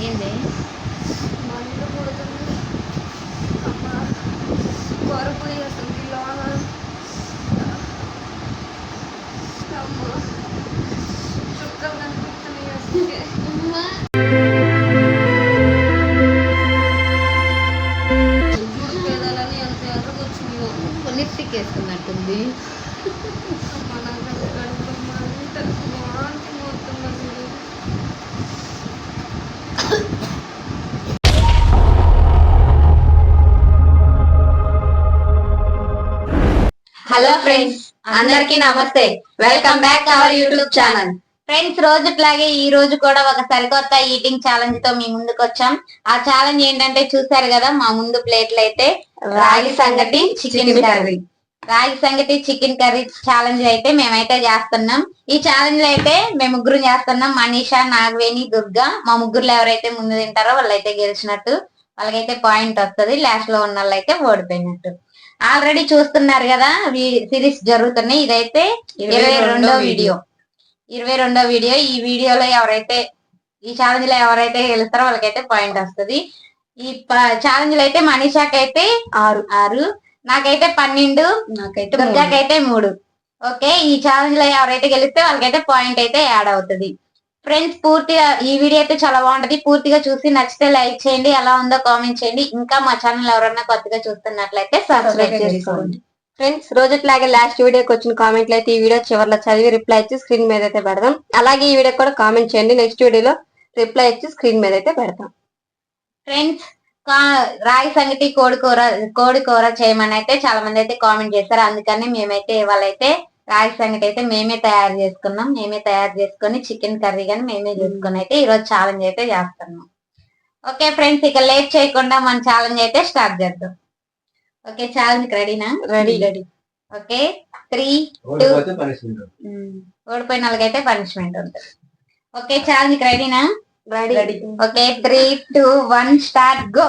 ఏంది? మంట పుడుతుంది అమ్మా అసలు లోన. అమ్మా చుక్కలు కనిపిస్తున్నాయి అసలు జుట్టు పేదాలని ఎంత ఎర్రగా వచ్చినాయో లిప్స్టిక్ వేసుకున్నట్టుంది అమ్మా నాకు అది కడుపు హలో ఫ్రెండ్స్ అందరికి నమస్తే. Welcome back our YouTube channel friends రోజుట్లాగే ఈ రోజు కూడా ఒక సరికొత్త ఈటింగ్ ఛాలెంజ్తో మీ ముందుకు వచ్చాం. ఆ ఛాలెంజ్ ఏంటంటే చూసారు కదా మా ముందు ప్లేట్లు అయితే రాగి సంగటి చికెన్ కర్రీ రాగి సంగటి చికెన్ కర్రీ ఛాలెంజ్ అయితే మేమైతే చేస్తున్నాం. ఈ ఛాలెంజ్ అయితే మేము ముగ్గురు చేస్తున్నాం. మనీషా నాగవేణి దుర్గా. మా ముగ్గురులో ఎవరైతే ముందు తింటారో వాళ్ళైతే గెలిచినట్టు. వాళ్ళకైతే పాయింట్ వస్తది. లాస్ట్లో ఉన్న వాళ్ళైతే ఓడిపోయినట్టు. ఆల్రెడీ చూస్తున్నారు కదా సిరీస్ జరుగుతున్నాయి. ఇదైతే ఇరవై రెండో వీడియో. ఇరవై రెండో వీడియో. ఈ వీడియోలో ఎవరైతే ఈ ఛాలెంజ్లో ఎవరైతే గెలుస్తారో వాళ్ళకైతే పాయింట్ వస్తది. ఈ ఛాలెంజ్లో అయితే మనీషాకి అయితే ఆరు. ఆరు. నాకైతే పన్నెండు. నాకైతే దుర్గాకైతే మూడు. ఓకే ఈ ఛాలెంజ్లో ఎవరైతే గెలిస్తే వాళ్ళకైతే పాయింట్ అయితే యాడ్ అవుతుంది. ఫ్రెండ్స్ పూర్తిగా ఈ వీడియో అయితే చాలా బాగుంటది. పూర్తిగా చూసి నచ్చితే లైక్ చేయండి ఎలా ఉందో కామెంట్ చేయండి. ఇంకా మా ఛానల్ ఎవరైనా కొత్తగా చూస్తున్నట్లయితే సబ్స్క్రైబ్ చేసుకోండి. ఫ్రెండ్స్ రోజుట్లాగే లాస్ట్ వీడియోకి వచ్చిన కామెంట్లు అయితే ఈ వీడియో చివరిలో చదివి రిప్లై ఇచ్చి స్క్రీన్ మీద అయితే పెడదాం. అలాగే ఈ వీడియో కూడా కామెంట్ చేయండి. నెక్స్ట్ వీడియోలో రిప్లై ఇచ్చి స్క్రీన్ మీద అయితే పెడతాం. ఫ్రెండ్స్ రాగి సంగటి కోడి కూర కోడి కూర చేయమని అయితే చాలా మంది అయితే కామెంట్ చేశారు. అందుకని మేమైతే ఇవాళ అయితే రాగి సంగటి అయితే మేమే తయారు చేసుకున్నాం. మేమే తయారు చేసుకొని చికెన్ కర్రీ కానీ మేమే చేసుకుని అయితే ఈరోజు ఛాలెంజ్ అయితే చేస్తున్నాం. ఓకే ఫ్రెండ్స్ ఇక లేట్ చేయకుండా మన ఛాలెంజ్ అయితే స్టార్ట్ చేద్దాం. ఓకే ఛాలెంజ్ రెడీనా ready ready okay three punishment ఓడిపోయిన వాళ్ళకైతే పనిష్మెంట్ ఉంటుంది. ఓకే ఛాలెంజ్ రెడీనా ready okay three two one start go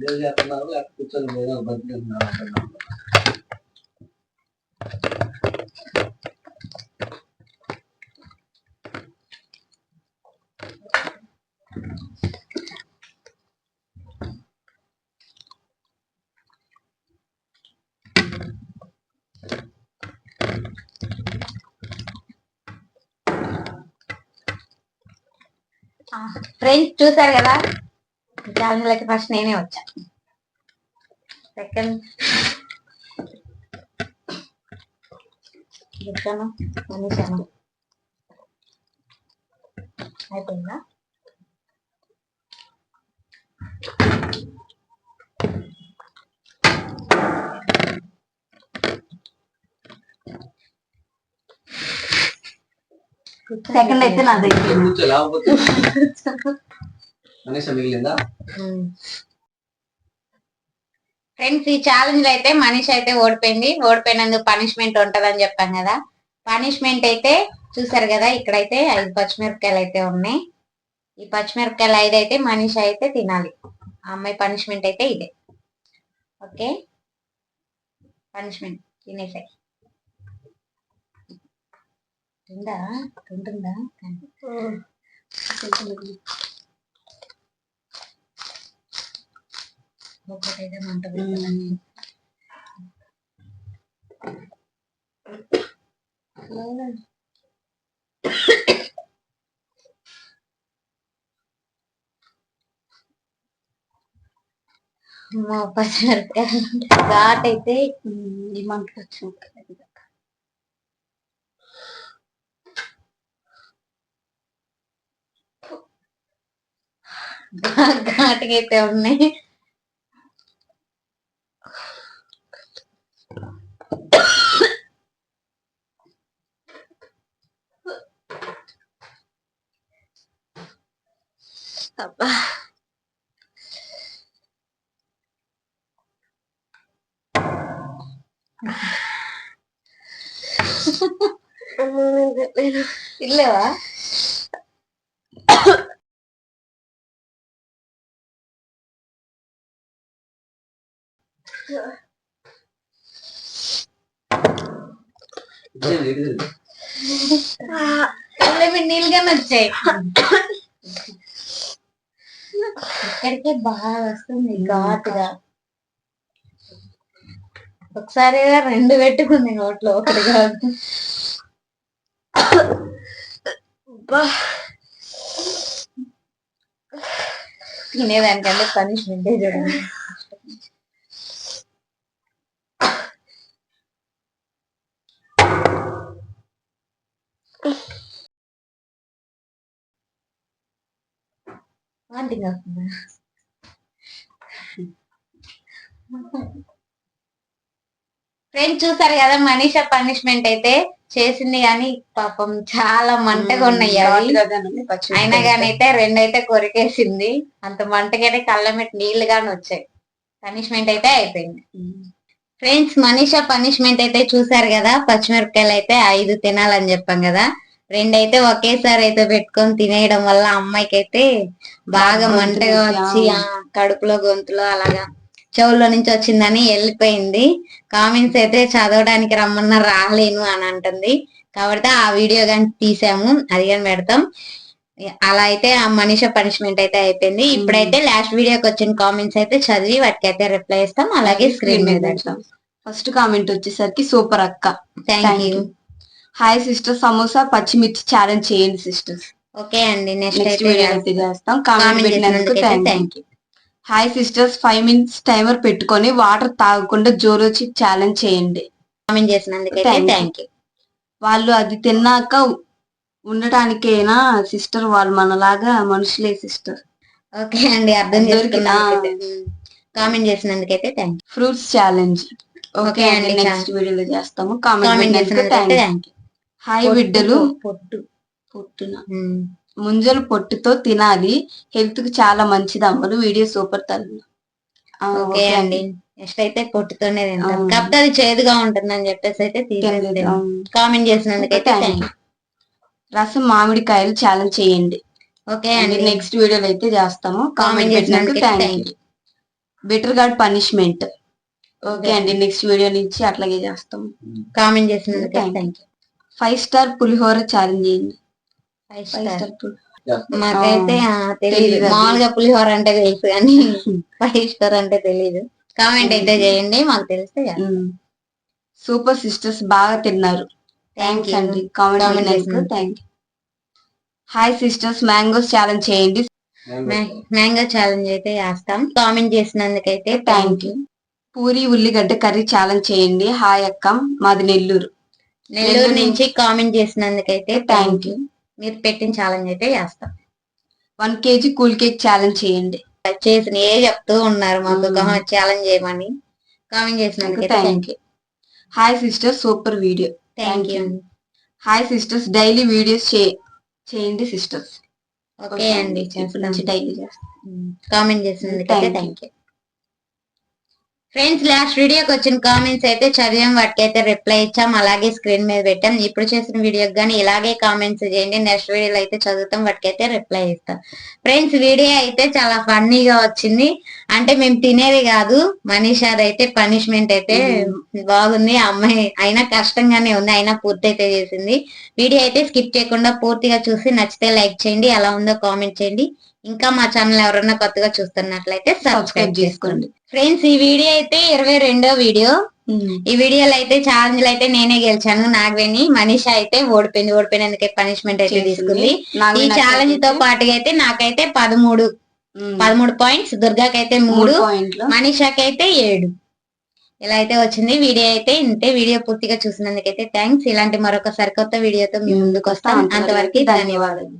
video చేస్తున్నారు లేకపోతే కూర్చొని ఏదో బతికేస్తున్నారు అంటున్నారు. ఫ్రెండ్స్ చూసారు కదా అయితే ఫస్ట్ నేనే వచ్చా. సెకండ్ దుర్గను మనీషాను అయిపోయిందా? సెకండ్ అయితే నాది కనీసం మిగిలిందా? ఫ్రెండ్స్ ఈ ఛాలెంజ్ అయితే మనిషి అయితే ఓడిపోయింది. ఓడిపోయినందుకు పనిష్మెంట్ ఉంటదని చెప్పాం కదా. పనిష్మెంట్ అయితే చూసారు కదా ఇక్కడైతే ఐదు పచ్చిమిరపకాయలు అయితే ఉన్నాయి. ఈ పచ్చిమిరపకాయలు ఐదు అయితే మనిషి అయితే తినాలి. ఆ అమ్మాయి పనిష్మెంట్ అయితే ఇదే. ఓకే? పనిష్మెంట్ తినేసాయి. తిందా? తింటుందా. ఒకటైతే మంట పెట్టాలని మా పచ్చిమిరపకాయలు ఘాట్ అయితే ఈ మంటకు వచ్చింది ఘాటుగా అయితే ఉన్నాయి. അപ്പൊ. ഇല്ല പിന്നീൽ കണ്ണേ ఇక్కడికే బాగా వస్తుంది ఘాటుగా. ఒకసారి రెండు పెట్టుకుంది నోట్లో ఒకటి కాదు. తినేదానికంటే పనిష్మెంట్ చూడండి. వాంటింగ్ ఫ్రెండ్స్ చూసారు కదా మనీషా పనిష్మెంట్ అయితే చేసింది కానీ పాపం చాలా మంటగా ఉన్నాయి అయినా కానీ అయితే రెండైతే కొరికేసింది. అంత మంటకైతే కళ్ళ మీద నీళ్ళు గాని వచ్చాయి. పనిష్మెంట్ అయితే అయిపోయింది. ఫ్రెండ్స్ మనీషా పనిష్మెంట్ అయితే చూసారు కదా? పచ్చిమిరపకాయలు అయితే ఐదు తినాలని చెప్పాం కదా? రెండైతే ఒకేసారి అయితే పెట్టుకొని తినేయడం వల్ల అమ్మాయికి అయితే బాగా మంటగా వచ్చి కడుపులో గొంతులో అలాగా చెవుల్లో నుంచి వచ్చిందని వెళ్ళిపోయింది. కామెంట్స్ అయితే చదవడానికి రమ్మన్నా రాలేను అని అంటుంది. కాబట్టి ఆ వీడియో కానీ తీసాము అది కానీ పెడతాం. అలా అయితే ఆ మనిషి పనిష్మెంట్ అయితే అయిపోయింది. ఇప్పుడైతే లాస్ట్ వీడియోకి వచ్చిన కామెంట్స్ అయితే చదివి వాటికి అయితే రిప్లై ఇస్తాం. అలాగే స్క్రీన్ మీద పెడతాం. ఫస్ట్ కామెంట్ వచ్చేసరికి సూపర్ అక్క. Thank you. Hi sister samosa పచ్చిమిర్చి ఛాలెంజ్ చేయండి సిస్టర్స్ ఓకే అండి. నెక్స్ట్ నెక్స్ట్ అయితే వీడియో అయితే చేస్తాం కామెంట్ పెట్టినందుకు thank you hi sisters five minutes timer పెట్టుకొని వాటర్ తాగకుండా జోరు వచ్చి ఛాలెంజ్ చేయండి కామెంట్ you. థ్యాంక్ యూ వాళ్ళు అది తిన్నాక ఉండటానికైనా సిస్టర్ వాళ్ళు మనలాగా మనుషులే సిస్టర్ ఓకే అండి. అర్థం దొరికినా? Comment చేసినందుకైతే thank you fruits challenge okay అండి. నెక్స్ట్ వీడియోలో చేస్తాము. Comment thank thank you hi బిడ్డలు. పొట్టు పొట్టున. ముంజలు పొట్టుతో తినాలి. హెల్త్కి చాలా మంచిది అమ్మలు. వీడియో సూపర్ తల్లి. ఓకే అండి. నెక్స్ట్ అయితే పొట్టుతోనే తింటాం. కాకపోతే అది చేదుగా ఉంటుందని చెప్పేసి అయితే. తీసేది. కామెంట్ చేసినందుకైతే. రసం మామిడికాయలు ఛాలెంజ్ చేయండి. ఓకే అండి. నెక్స్ట్ వీడియోలో అయితే చేస్తాము. కామెంట్ చేసినందుకు thank better guard punishment okay అండి. నెక్స్ట్ వీడియో నుంచి అట్లాగే చేస్తాం కామెంట్ చేసినందుకు. Thank you five star pulihora challenge చేయండి ఫైవ్ స్టార్ మాకైతే అది. మామూలుగా పులిహోర అంటే తెలుసు కానీ ఫైవ్ స్టార్ అంటే తెలీదు. కామెంట్ అయితే చేయండి మాకు తెలిస్తే సూపర్ సిస్టర్స్ బాగా తిన్నారు. థ్యాంక్ థ్యాంక్స్ యూ అండి. Comment. Thank you hi sisters mangoes challenge చేయండి. మ్యాంగో ఛాలెంజ్ అయితే చేస్తాం. కామెంట్ చేసినందుకైతే థ్యాంక్ యూ పూరి ఉల్లిగడ్డ కర్రీ ఛాలెంజ్ చేయండి. హాయ్ అక్క మాది నెల్లూరు. నెల్లూరు నుంచి కామెంట్ చేసినందుకైతే థ్యాంక్ యూ మీరు పెట్టిన ఛాలెంజ్ అయితే చేస్తాం. One KG cool cake challenge చేయండి. చేసిన ఏ చెప్తూ ఉన్నారు మాకు. ఛాలెంజ్ చేయమని. Comment చేసినందుకైతే thank you hi sisters super video. Thank you hi sisters daily videos చేయండి సిస్టర్స్. ఓకే అండి డైలీ చేస్తాం. Comment you. Thank you friends last వీడియోకి వచ్చిన కామెంట్స్ అయితే చదివాం వాటికి అయితే రిప్లై ఇచ్చాం అలాగే స్క్రీన్ మీద పెట్టాం. ఇప్పుడు చేసిన వీడియోకి కానీ ఇలాగే కామెంట్స్ చేయండి. నెక్స్ట్ వీడియోలో అయితే చదువుతాం వాటికి అయితే రిప్లై ఇస్తాం. ఫ్రెండ్స్ వీడియో అయితే చాలా ఫన్నీగా వచ్చింది. అంటే మేము తినేది కాదు. మనీషాది అయితే పనిష్మెంట్ అయితే బాగుంది. అమ్మాయి అయినా కష్టంగానే ఉంది అయినా పూర్తి అయితే చేసింది. వీడియో అయితే స్కిప్ చేయకుండా పూర్తిగా చూసి నచ్చితే లైక్ చేయండి ఎలా ఉందో కామెంట్ చేయండి. ఇంకా మా ఛానల్ ఎవరైనా కొత్తగా చూస్తున్నట్లయితే సబ్స్క్రైబ్ చేసుకోండి. ఫ్రెండ్స్ ఈ వీడియో అయితే ఇరవై రెండో వీడియో. ఈ వీడియోలో అయితే ఛాలెంజ్ అయితే నేనే గెలిచాను నాగవేణి మనీష అయితే ఓడిపోయింది ఓడిపోయినందుకే పనిష్మెంట్ అయితే తీసుకుంది. ఈ ఛాలెంజ్తో పాటుగా అయితే నాకైతే పదమూడు పదమూడు పాయింట్స్ దుర్గాకి అయితే మూడు మూడు పాయింట్లు మనీషాకి అయితే ఏడు. ఇలా అయితే వచ్చింది. వీడియో అయితే ఇంతే. వీడియో పూర్తిగా చూసినందుకైతే థ్యాంక్స్ ఇలాంటి మరొక సరికొత్త వీడియోతో మీ ముందుకు వస్తాం అంతవరకు ధన్యవాదాలు.